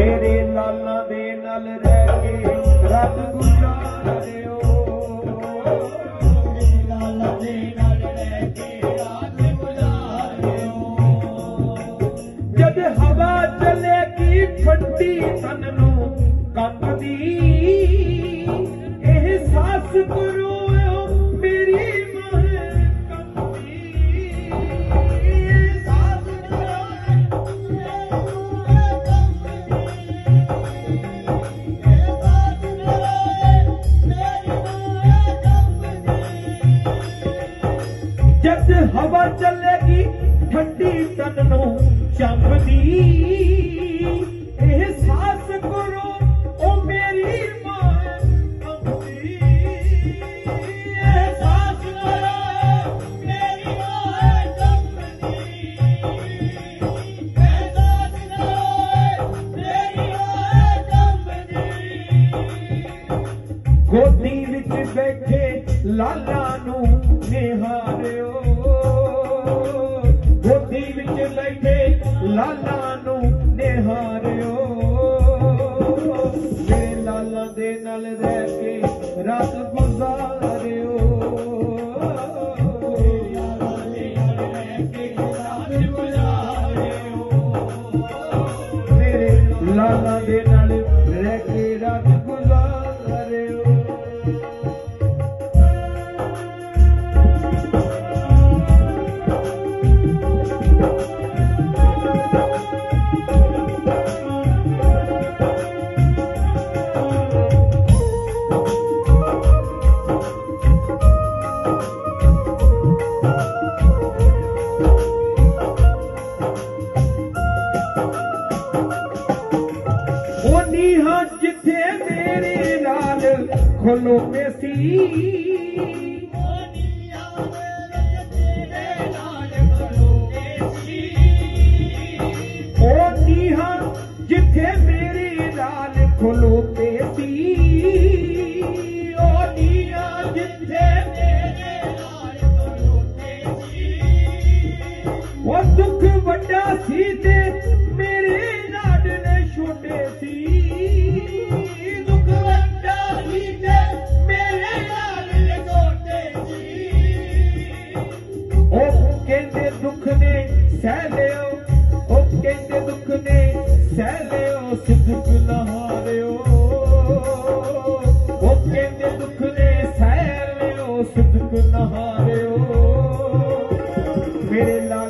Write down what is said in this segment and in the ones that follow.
ਤੇਰੇ ਲਾਲਾਂ ਦੇ ਨਾਲ ਰਹਿ ਕੇ ਰੱਬ ਗੁਜ਼ਾਰਿਓ ਤੇਰੇ ਲਾਲਾਂ ਦੇ ਨਾਲ ਰਹਿ ਕੇ ਰਾਤ ਗੁਜ਼ਾਰਿਓ ਜਦ ਹਵਾ ਚੱਲੇਗੀ ਠੰਡੀ ਤਨ ਨੂੰ ਕੰਬਦੀ ਚੱਲੇਗੀ ਠੰਡੀ ਤਨ ਨੂੰ ਚੰਬਦੀ ਇਹ ਸਾਸ ਕਰੋ ਉਹ ਮੇਰੀ ਮਾਂ ਕੰਬਦੀ ਇਹ ਸਾਸ ਕਰੋ ਮੇਰੀ ਮਾਂ ਕੰਬਦੀ ਇਹ ਸਾਸ ਕਰੋ ਮੇਰੀ ਮਾਂ ਕੰਬਦੀ ਗੋਦੀ ਵਿੱਚ ਬੈਠੇ ਲਾਲਾ ਕੇ ਖਲੋਤੇ ਸੀ। ਉਹ ਨੀਹਾਂ ਜਿੱਥੇ ਮੇਰੇ ਨਾਲ ਖਲੋਤੇ ਸੀ। ਉਹ ਨੀਹਾਂ ਜਿੱਥੇ ਮੇਰੇ ਨਾਲ ਖਲੋਤੇ ਸੀ। ਉਹ ਦੁੱਖ ਵੱਡਾ ਸੀ ਤੇ ਮੇਰੇ ਲਾਡਲੇ ਛੋਟੇ ਸੀ। ਸਹਿ ਲਿਓ, ਉਹ ਕਹਿੰਦੇ ਦੁੱਖ ਨੇ, ਸਹਿ ਲਿਓ ਸਿੱਧਕ ਨਹਾਰਿਓ ਉਹ ਕਹਿੰਦੇ ਦੁੱਖ ਨੇ, ਸਹਿ ਲਿਓ ਸਿੱਧਕ ਨਹਾਰਿਓ ਮੇਰੇ ਲਾਲਾਂ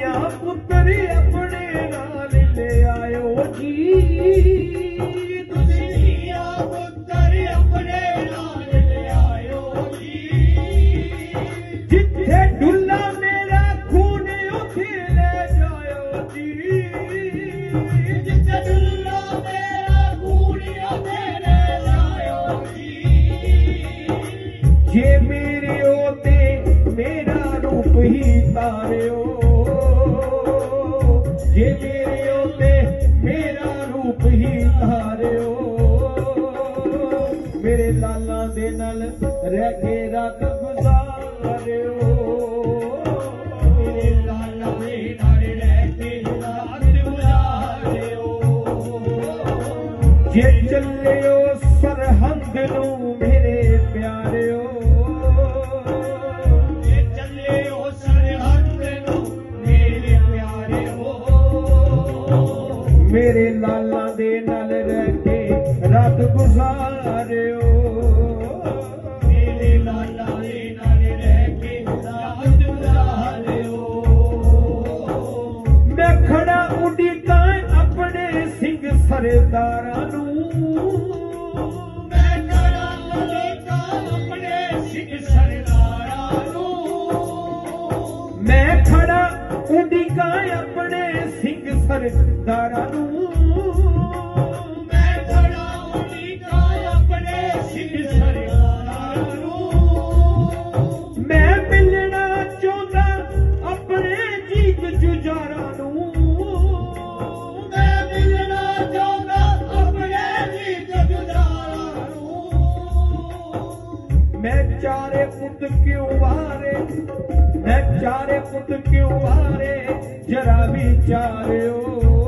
ਧੀਆਂ ਪੁੱਤਰ ਆਪਣੇ ਨਾਲ ਲੈ ਆਇਓ ਜੀ। ਤੁਸੀਂ ਧੀਆਂ ਪੁੱਤਰ ਆਪਣੇ ਨਾਲ ਲੈ ਆਇਓ ਜੀ। ਜਿੱਥੇ ਡੁੱਲਾ ਮੇਰਾ ਖੂਨ, ਉੱਥੇ ਲੈ ਜਾਇਓ ਜੀ। ਜਿੱਥੇ ਡੁੱਲਾ ਮੇਰਾ ਖੂਨ, ਉੱਥੇ ਲੈ ਜਾਇਓ ਜੀ। ਜੇ ਮੇਰੇ ਉਤੇ ਮੇਰਾ ਰੂਪ ਹੀ ਤਾਰਿਓ ਜੇ ਮੇਰੇ ਉਤੇ ਮੇਰਾ ਰੂਪ ਹੀ ਤਾਰਿਓ ਮੇਰੇ ਲਾਲਾਂ ਦੇ ਨਾਲ ਰਹਿ ਕੇ ਰਾਤ ਗੁਜ਼ਾਰਿਓ। ਮੇਰੇ ਲਾਲਾਂ ਦੇ ਨਾਲ ਰਹਿ ਕੇ ਰਾਤ ਗੁਜ਼ਾਰਿਓ। ਜੇ ਚੱਲਿਓ ਸਰਦਾਰਾਂ ਨੂੰ। ਮੈਂ ਕਰਾਂ ਮਲੇਕਾ ਆਪਣੇ ਸਿੰਘ ਸਰਦਾਰਾਂ ਨੂੰ। ਮੈਂ ਖੜਾ ਉਡੀਕਾਂ ਆਪਣੇ ਸਿੰਘ ਸਰਦਾਰਾਂ ਨੂੰ। ਚਾਰੇ ਪੁੱਤ ਕਿਉਂ ਵਾਰੇ? ਮੈਂ ਚਾਰੇ ਪੁੱਤ ਕਿਉਂ ਵਾਰੇ? ਜਰਾ ਵੀ ਚਾਰੇ ਚਾਰਿਓ।